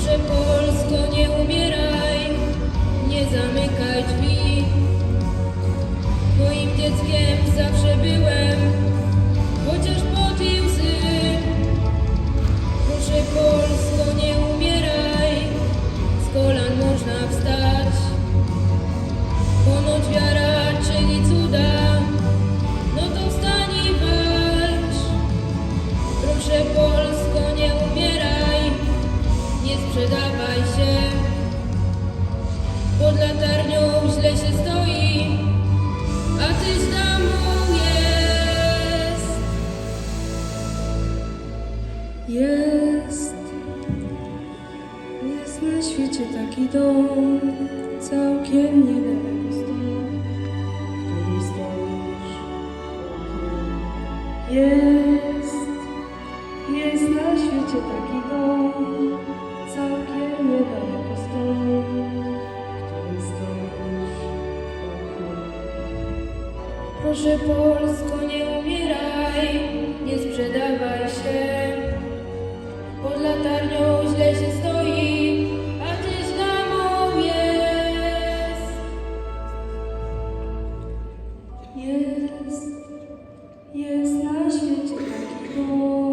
Matce Polsko nie umieraj, nie zamykaj drzwi. Moim dzieckiem zawsze byłem, chociaż pod i łzy. Proszę Polsko nie umieraj, z kolan można wstać. Ponoć wiara czyni cuda, no to wstań i walcz. Proszę Polsko przydawaj się, pod latarnią źle się stoi, a tyś domu jest. Jest, jest na świecie taki dom, całkiem nie daleko w którym stoisz. Jest, jest na świecie taki dom, Proszę Polsko, nie umieraj, nie sprzedawaj się. Pod latarnią źle się stoi, a tyś lamą jest. Jest, jest na świecie taki dom,